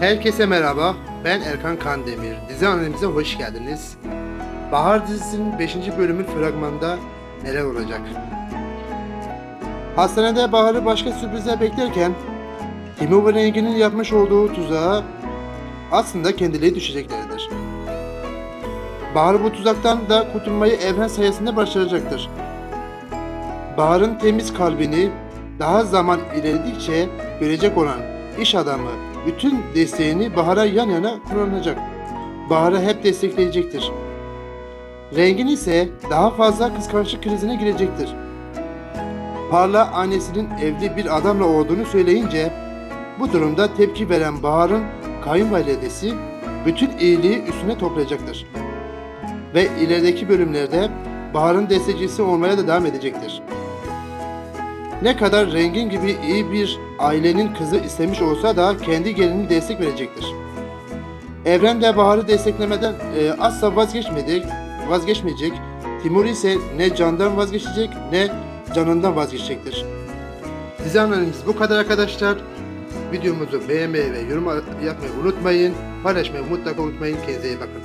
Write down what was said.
Herkese merhaba, ben Erkan Kandemir. Dizi analizimize hoş geldiniz. Bahar dizisinin 5. bölümün fragmanında neler olacak? Hastanede Bahar'ı başka sürprizler beklerken Timur Rengi'nin yapmış olduğu tuzağa aslında kendileri düşeceklerdir. Bahar bu tuzaktan da kurtulmayı evren sayesinde başaracaktır. Bahar'ın temiz kalbini daha zaman ilerledikçe görecek olan iş adamı bütün desteğini Bahar'a yan yana kullanacak. Bahar'ı hep destekleyecektir. Rengin ise daha fazla kıskançlık krizine girecektir. Parla annesinin evli bir adamla olduğunu söyleyince bu durumda tepki veren Bahar'ın kayınvalidesi bütün iyiliği üstüne toplayacaktır. Ve ilerideki bölümlerde Bahar'ın destekçisi olmaya da devam edecektir. Ne kadar rengin gibi iyi bir ailenin kızı istemiş olsa da kendi gelinine destek verecektir. Evren de Bahar'ı desteklemeden e, asla vazgeçmeyecek, vazgeçmeyecek. Timur ise ne candan vazgeçecek ne canından vazgeçecektir. Dizi analizimiz bu kadar arkadaşlar. Videomuzu beğenmeyi ve yorum yapmayı unutmayın. Paylaşmayı mutlaka unutmayın. Kendinize iyi bakın.